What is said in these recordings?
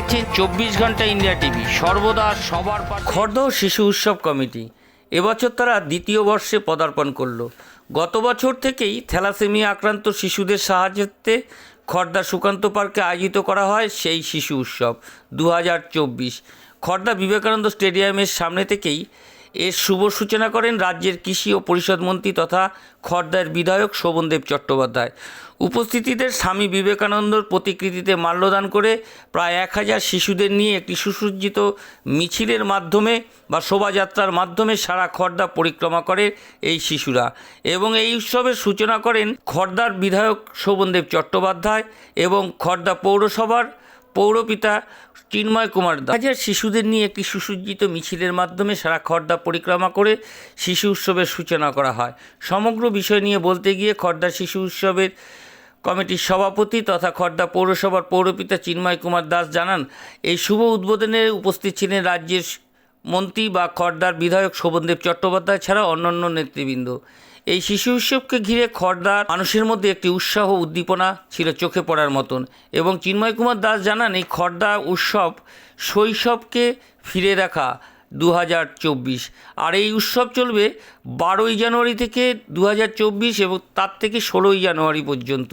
দেখছেন চব্বিশ ঘণ্টা ইন্ডিয়া টিভি। সর্বদা সবার খর্দ শিশু উৎসব কমিটি। এবছর তারা দ্বিতীয় বর্ষে পদার্পণ করল। গত বছর থেকেই থ্যালাসেমিয়া আক্রান্ত শিশুদের সাহায্যে খর্দা সুকান্ত পার্কে আয়োজিত করা হয় সেই শিশু উৎসব দু হাজার চব্বিশ। খর্দা বিবেকানন্দ স্টেডিয়ামের সামনে থেকেই এর শুভ সূচনা করেন রাজ্যের কৃষি ও পরিষদ মন্ত্রী তথা খর্দার বিধায়ক শোভনদেব চট্টোপাধ্যায়। উপস্থিতিদের স্বামী বিবেকানন্দর প্রতিকৃতিতে মাল্যদান করে প্রায় এক হাজার শিশুদের নিয়ে একটি সুসজ্জিত মিছিলের মাধ্যমে বা শোভাযাত্রার মাধ্যমে সারা খর্দা পরিক্রমা করে এই শিশুরা এবং এই উৎসবের সূচনা করেন খর্দার বিধায়ক শোভনদেব চট্টোপাধ্যায় এবং খর্দা পৌরসভার পৌরপিতা চিন্ময় কুমার দাস হাজার শিশুদের নিয়ে একটি সুসজ্জিত মিছিলের মাধ্যমে সারা খর্দা পরিক্রমা করে শিশু উৎসবের সূচনা করা হয়। সমগ্র বিষয় নিয়ে বলতে গিয়ে খর্দা শিশু উৎসবের কমিটির সভাপতি তথা খর্দা পৌরসভার পৌরপিতা চিন্ময় কুমার দাস জানান, এই শুভ উদ্বোধনে উপস্থিত ছিলেন রাজ্যের মন্ত্রী বা খর্দার বিধায়ক শোভনদেব চট্টোপাধ্যায় ছাড়া অন্যান্য নেতৃবৃন্দ। এই শিশু উৎসবকে ঘিরে খর্দার মানুষের মধ্যে একটি উৎসাহ উদ্দীপনা ছিল চোখে পড়ার মতন এবং চিন্ময় কুমার দাস জানান, এই খর্দা উৎসব শৈশবকে ফিরে রাখা দু হাজার চব্বিশ। আর এই উৎসব চলবে বারোই জানুয়ারি থেকে দু হাজার চব্বিশ এবং তার থেকে ষোলোই জানুয়ারি পর্যন্ত।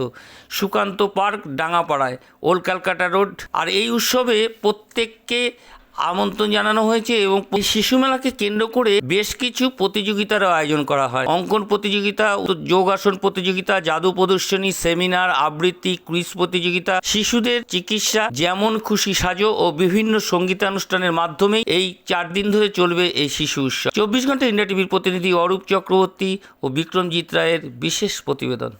সুকান্ত পার্ক ডাঙাপাড়ায় ওল্ড ক্যালকাটা রোড। আর এই উৎসবে প্রত্যেককে আমন্ত্রণ জানানো হয়েছে এবং শিশু মেলাকে কেন্দ্র করে বেশ কিছু প্রতিযোগিতারও আয়োজন করা হয়। অঙ্কন প্রতিযোগিতা যোগাসন প্রতিযোগিতা, জাদু প্রদর্শনী, সেমিনার, আবৃত্তি কুইজ প্রতিযোগিতা, শিশুদের চিকিৎসা, যেমন খুশি সাজো ও বিভিন্ন সঙ্গীতানুষ্ঠানের মাধ্যমে এই চার দিন ধরে চলবে এই শিশু উৎসব। চব্বিশ ঘণ্টা ইন্ডিয়া টিভির প্রতিনিধি অরূপ চক্রবর্তী ও বিক্রমজিৎ রায়ের বিশেষ প্রতিবেদন।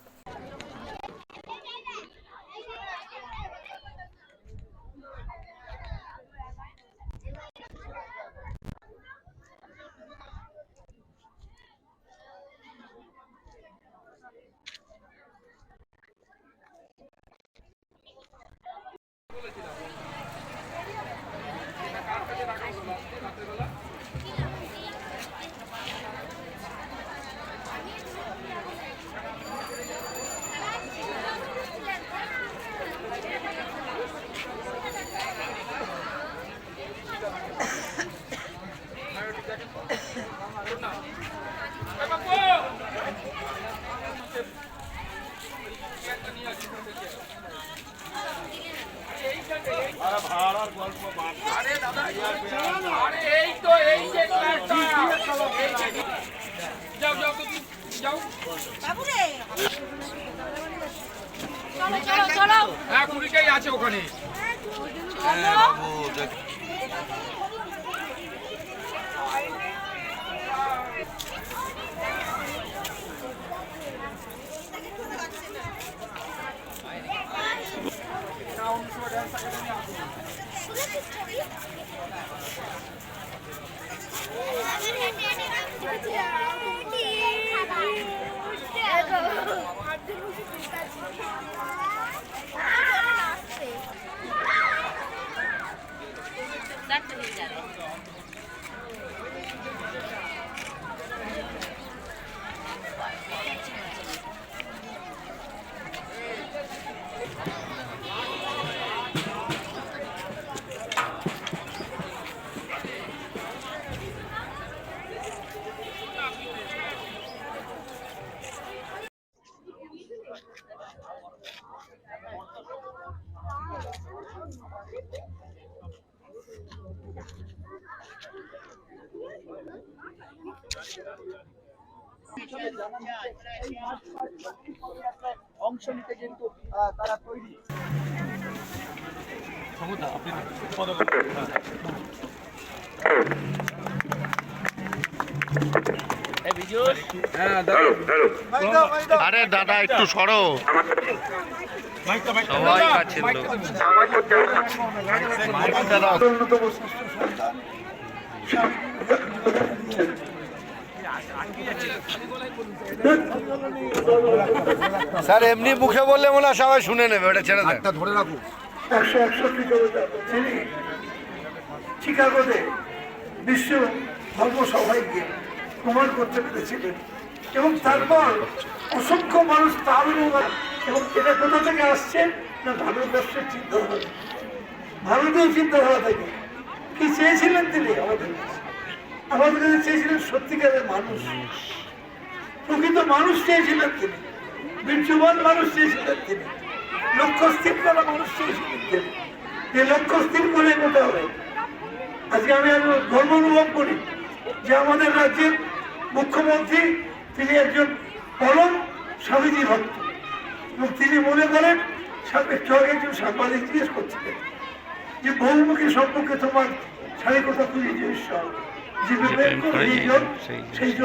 তুমি, যাও বাবুরে চলো চলো চলো হ্যাঁ কুড়িটাই আছে ওখানে অংশ নিতে কিন্তু তারা তৈরি আরে দাদা একটু সরো। সবাই কাছে। স্যার এমনি মুখে বললে মনে হয় সবাই শুনে নেবে ওটা ছেড়ে দেন একশো একষট্টি জনজাত তিনি চিকাগোতে বিশ্ব ধর্মসভায় গিয়ে প্রমাণ করতে পেরেছিলেন। এবং তারপর অসংখ্য মানুষ তার এবং এটা কোথা থেকে আসছে? না ভারতবর্ষের চিন্তাধারা ভারতীয় চিন্তাধারা থেকে। কি চেয়েছিলেন তিনি আমাদের? আমাদের কাছে চেয়েছিলেন সত্যিকারের মানুষ। প্রকৃত মানুষ চেয়েছিলেন তিনি। বীর্যবান মানুষ চেয়েছিলেন তিনি। লক্ষ্য স্থির করা মানুষ চেয়েছিলেন তিনি। যে লক্ষ্য স্থির করে এগোতে হবে। আজকে আমি গর্ব অনুভব করি যে আমাদের রাজ্যের মুখ্যমন্ত্রী তিনি একজন পরম স্বামীজি ভক্ত। এবং তিনি মনে করেন একজন সাংবাদিক জিজ্ঞেস করছিলেন যে বহুমুখী সম্পর্কে তোমার স্বাধীনতা খুঁজে যে ঈশ্বর। যে বিবেক করে যেজন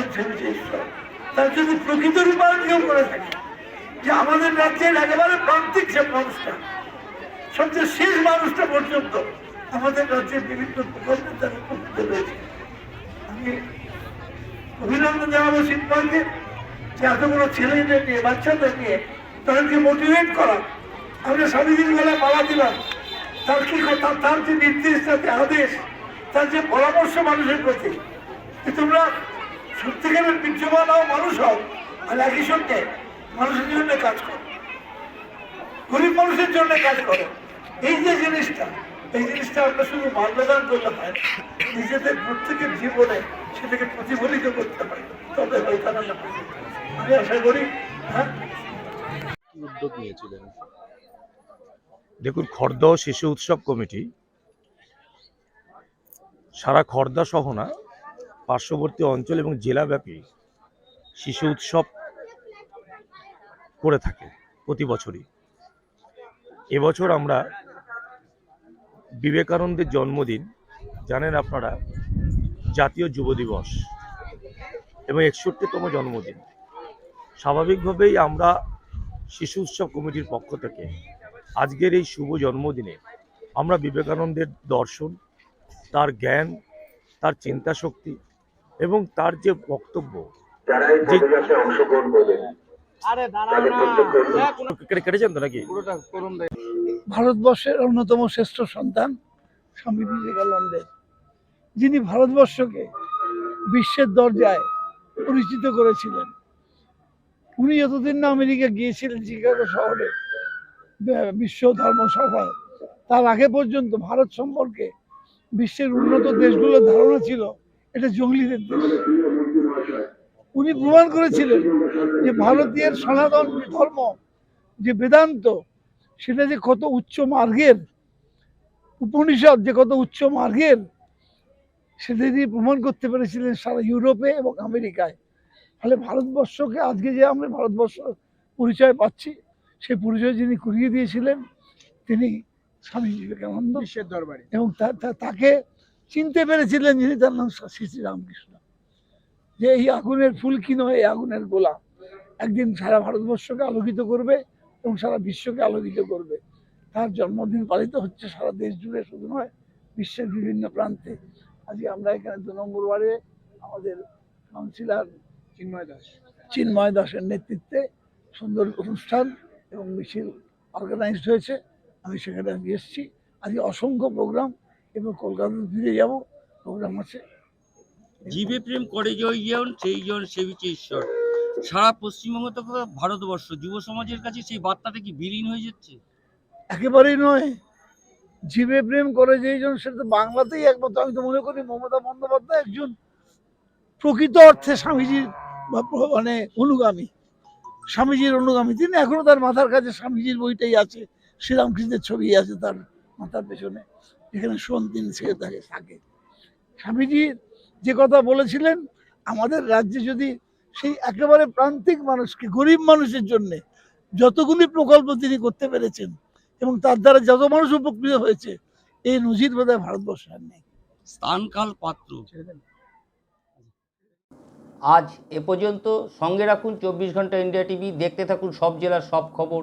ঈশ্বর তার যদি প্রকৃত রূপায়ণ করে থাকে। যে আমাদের রাজ্যের একেবারে প্রান্তিক সে মানুষটা সবচেয়ে শেষ মানুষটা পর্যন্ত আমাদের রাজ্যের বিভিন্ন প্রকল্পের দ্বারা উপকৃত রয়েছে আমি অভিনন্দন জানাব শিল্পাকে যে এতগুলো ছেলেদের নিয়ে বাচ্চাদের নিয়ে তাদেরকে মোটিভেট করা। আমরা স্বামীজির বেলা মালা দিলাম। তার কি কথা? তার যে নির্দেশ যে আদেশ তার যে পরামর্শ মানুষের প্রতি, যে তোমরা সত্যিকারের বিদ্যমান হও, মানুষ হও, আর একই সঙ্গে মানুষের জন্য কাজ করো। গরিব মানুষের জন্য কাজ করো। এই যে জিনিসটা, এই জিনিসটা আমরা শুধু মান্যদান করতে হয়, নিজেদের প্রত্যেকের জীবনে সেটাকে প্রতিফলিত করতে হয়। তবে হয়তো আমরা আমি আশা করি হ্যাঁ? উদ্যোগ নিয়েছিলেন। দেখুন খর্দা শিশু উৎসব কমিটি সারা খর্দা সহ না, পার্শ্ববর্তী অঞ্চল এবং জেলাব্যাপী শিশু উৎসব করে থাকে প্রতি বছরই। এবছর আমরা বিবেকানন্দের জন্মদিন, জানেন আপনারা, জাতীয় যুব দিবস এবং একষট্টিতম জন্মদিন। স্বাভাবিকভাবেই আমরা শিশু উৎসব কমিটির পক্ষ থেকে আজকের এই শুভ জন্মদিনে আমরা বিবেকানন্দের দর্শন তার জ্ঞান তার চিন্তা শক্তি এবং তার যে বক্তব্য কেটেছেন তো নাকি? ভারতবর্ষের অন্যতম শ্রেষ্ঠ সন্তান স্বামী বিবেকানন্দের। যিনি ভারতবর্ষকে বিশ্বের দরজায় পরিচিত করেছিলেন। উনি যতদিন না আমেরিকা গিয়েছিলেন চিকাগো শহরে বিশ্ব ধর্ম সভায় তার আগে পর্যন্ত ভারত সম্পর্কে বিশ্বের উন্নত দেশগুলোর ধারণা ছিল, এটা জঙ্গলিদের দেশ। উনি প্রমাণ করেছিলেন যে ভারতীয় সনাতন ধর্ম যে বেদান্ত, সেটা যে কত উচ্চ মার্গের উপনিষদ যে কত উচ্চ মার্গের, সেটা দিয়ে প্রমাণ করতে পেরেছিলেন সারা ইউরোপে এবং আমেরিকায়। ফলে ভারতবর্ষকে আজকে যে আমরা ভারতবর্ষ পরিচয় পাচ্ছি, সেই পরিচয় যিনি করিয়ে দিয়েছিলেন, তিনি স্বামী বিবেকানন্দ বিশ্বের দরবারে। এবং তাকে চিনতে পেরেছিলেন যিনি তার নাম শ্রী শ্রী রামকৃষ্ণ। যে এই আগুনের ফুল কি নয় এই আগুনের গোলা। একদিন সারা ভারতবর্ষকে আলোকিত করবে এবং সারা বিশ্বকে আলোকিত করবে। তার জন্মদিন পালিত হচ্ছে সারা দেশ জুড়ে শুধু নয় বিশ্বের বিভিন্ন প্রান্তে। আজকে আমরা এখানে দু নম্বর ওয়ার্ডে আমাদের কাউন্সিলর চিন্ময় দাস। চিন্ময় দাসের নেতৃত্বে সুন্দর অনুষ্ঠান এবং মিছিল অর্গানাইজড হয়েছে। আমি সেখানে আমি এসেছি। আজকে অসংখ্য প্রোগ্রাম এবং কলকাতা ফিরে যাব। প্রোগ্রাম আছে। জীবে প্রেম করে জয় যেন সেই জন সেবিছে ঈশ্বর। সারা পশ্চিমবঙ্গ তো ভারতবর্ষ। যুব সমাজের কাছে সেই বার্তাটা কি বিলীন হয়ে যাচ্ছে? একেবারেই নয়। জীবে প্রেম করে যেইজন সেটা তো বাংলাতেই একমাত্র। আমি তো মনে করি মমতা বন্দ্যোপাধ্যায় একজন প্রকৃত অর্থে স্বামীজির মানে অনুগামী। স্বামীজির অনুগামী। তিনি এখনও তার মাথার কাছে স্বামীজির বইটাই আছে। শ্রীরামকৃষ্ণের ছবি আছে তার মাথার পেছনে। এখানে শোন তিনি ছেড়ে থাকে থাকে। স্বামীজি যে কথা বলেছিলেন আমাদের রাজ্যে যদি সেই একেবারে প্রান্তিক মানুষকে গরিব মানুষের জন্যে যতগুলি প্রকল্প তিনি করতে পেরেছেন এবং তার দ্বারা যত মানুষ উপকৃত হয়েছে এই নজির বোধহয় ভারতবর্ষে আর নেই। স্থানকাল পাত্র। আজ এ পর্যন্ত সঙ্গে রাখুন চব্বিশ ঘণ্টা ইন্ডিয়া টিভি দেখতে থাকুন সব জেলার সব খবর।